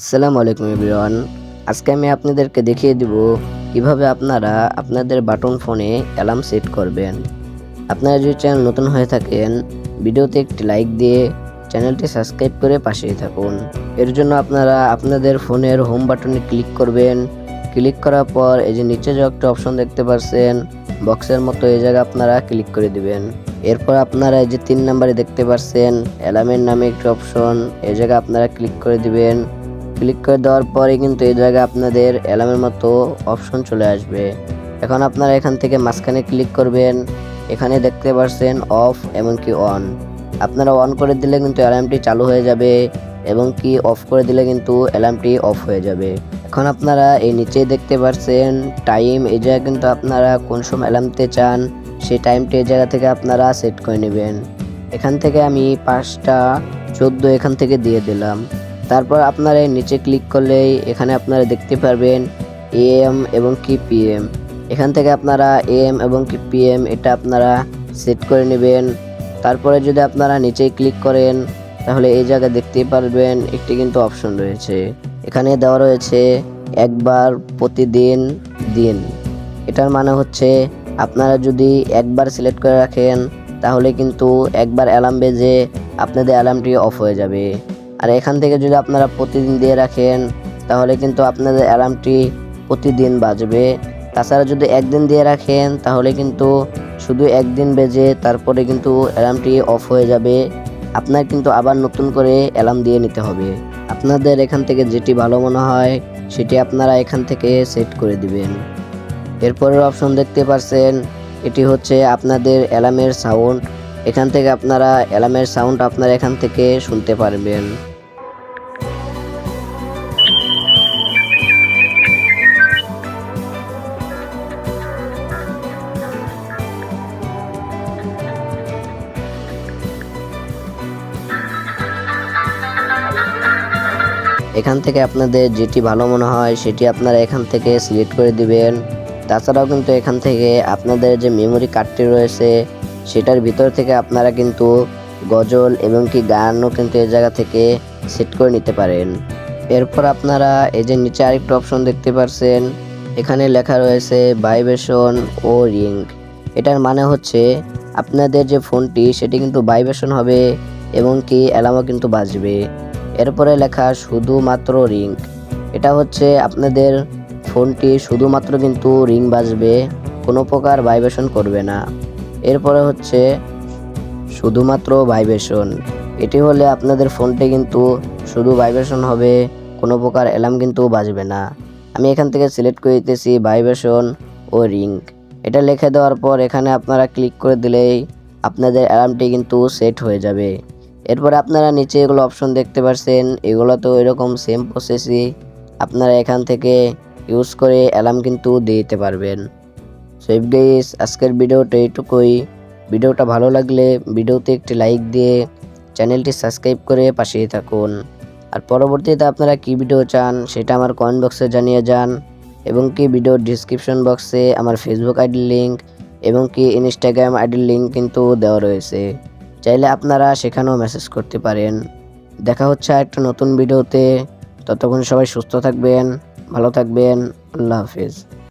আসসালামু আলাইকুম এভরিওয়ান। আজকে আমি আপনাদেরকে দেখিয়ে দিব কীভাবে আপনারা আপনাদের বাটন ফোনে অ্যালার্ম সেট করবেন। আপনারা যদি চ্যানেল নতুন হয়ে থাকেন, ভিডিওতে একটি লাইক দিয়ে চ্যানেলটি সাবস্ক্রাইব করে পাশেই থাকুন। এর জন্য আপনারা আপনাদের ফোনের হোম বাটনে ক্লিক করবেন। ক্লিক করার পর এই যে নিচে যে একটা অপশন দেখতে পাচ্ছেন বক্সের মতো এই জায়গায় আপনারা ক্লিক করে দিবেন। এরপর আপনারা এই যে তিন নাম্বারে দেখতে পাচ্ছেন অ্যালার্মের নামে একটি অপশন, এই জায়গায় আপনারা ক্লিক করে দিবেন। ক্লিক করে দেওয়ার পরে কিন্তু এই জায়গায় আপনাদের অ্যালার্মের মতো অপশন চলে আসবে। এখন আপনারা এখান থেকে মাঝখানে ক্লিক করবেন। এখানে দেখতে পাচ্ছেন অফ এবং কি অন। আপনারা অন করে দিলে কিন্তু অ্যালার্মটি চালু হয়ে যাবে এবং কি অফ করে দিলে কিন্তু অ্যালার্মটি অফ হয়ে যাবে। এখন আপনারা এই নিচে দেখতে পাচ্ছেন টাইম। এই জায়গায় কিন্তু আপনারা কোন সময় অ্যালার্ম দিতে চান, সেই টাইমটি এই জায়গা থেকে আপনারা সেট করে নেবেন। এখান থেকে আমি পাঁচটা চোদ্দ এখান থেকে দিয়ে দিলাম। তারপর আপনারা নিচে ক্লিক করলেই এখানে আপনারা দেখতে পারবেন এএম এবং কি পিএম এখান থেকে আপনারা এএম এবং কি পিএম এটা আপনারা সেট করে নেবেন। তারপরে যদি আপনারা নিচে ক্লিক করেন, তাহলে এই জায়গায় দেখতে পারবেন একটি কিন্তু অপশন রয়েছে। এখানে দেওয়া রয়েছে একবার প্রতিদিন দিন। এটার মানে হচ্ছে আপনারা যদি একবার সিলেক্ট করে রাখেন, তাহলে কিন্তু একবার অ্যালার্ম বেজে আপনাদের অ্যালার্মটি অফ হয়ে যাবে। আর এখান থেকে যদি আপনারা প্রতিদিন দিয়ে রাখেন, তাহলে কিন্তু আপনাদের অ্যালার্মটি প্রতিদিন বাজবে। তাছাড়া যদি একদিন দিয়ে রাখেন, তাহলে কিন্তু শুধু একদিন বেজে তারপরে কিন্তু অ্যালার্মটি অফ হয়ে যাবে। আপনার কিন্তু আবার নতুন করে অ্যালার্ম দিয়ে নিতে হবে। আপনাদের এখান থেকে যেটি ভালো মনে হয়, সেটি আপনারা এখান থেকে সেট করে দিবেন। এরপরের অপশন দেখতে পাচ্ছেন এটি হচ্ছে আপনাদের অ্যালার্মের সাউন্ড এখান থেকে আপনারা অ্যালার্মের সাউন্ড আপনারা এখান থেকে শুনতে পারবেন। এখান থেকে আপনাদের যেটি ভালো মনে হয়, সেটি আপনারা এখান থেকে সিলেক্ট করে দিবেন। তাছাড়াও কিন্তু এখান থেকে আপনাদের যে মেমোরি কার্ডটি রয়েছে, সেটার ভিতর থেকে আপনারা কিন্তু গজল এবং কি গানও কিন্তু এই জায়গা থেকে সেট করে নিতে পারেন। এরপর আপনারা এই যে নিচে আরেকটা অপশন দেখতে পারছেন, এখানে লেখা রয়েছে ভাইব্রেশন ও রিং এটার মানে হচ্ছে আপনাদের যে ফোনটি সেটি কিন্তু ভাইব্রেশন হবে এবং কি অ্যালার্মও কিন্তু বাজবে। এরপরে লেখা শুধুমাত্র রিং। এটা হচ্ছে আপনাদের ফোনটি শুধুমাত্র কিন্তু রিং বাজবে, কোনো প্রকার ভাইব্রেশন করবে না। এরপরে হচ্ছে শুধুমাত্র ভাইব্রেশন। এটি হলে আপনাদের ফোনটি কিন্তু শুধু ভাইব্রেশন হবে, কোনো প্রকার অ্যালার্ম কিন্তু বাজবে না। আমি এখান থেকে সিলেক্ট করে দিতেছি ভাইব্রেশন ও রিং। এটা লিখে দেওয়ার পর এখানে আপনারা ক্লিক করে দিলেই আপনাদের অ্যালার্মটি কিন্তু সেট হয়ে যাবে। এরপরে আপনারা নিচে এগুলো অপশন দেখতে পাচ্ছেন এগুলো তো এরকম সেম প্রসেসই আপনারা এখান থেকে ইউজ করে অ্যালার্ম কিন্তু দিতে পারবেন। সো গাইস আজকের ভিডিওটা এইটুকুই। ভিডিওটা ভালো লাগলে ভিডিওতে একটি লাইক দিয়ে চ্যানেলটি সাবস্ক্রাইব করে পাশেই থাকুন। আর পরবর্তীতে আপনারা কি ভিডিও চান সেটা আমার কমেন্ট বক্সে জানিয়ে যান এবং কি ভিডিওর ডিসক্রিপশন বক্সে আমার ফেসবুক আইডির লিঙ্ক এবং কি ইনস্টাগ্রাম আইডির লিঙ্ক কিন্তু দেওয়া রয়েছে। চাইলে আপনারা সেখানেও মেসেজ করতে পারেন। দেখা হচ্ছে একটা নতুন ভিডিওতে ততক্ষণ সবাই সুস্থ থাকবেন, ভালো থাকবেন। আল্লাহ হাফিজ।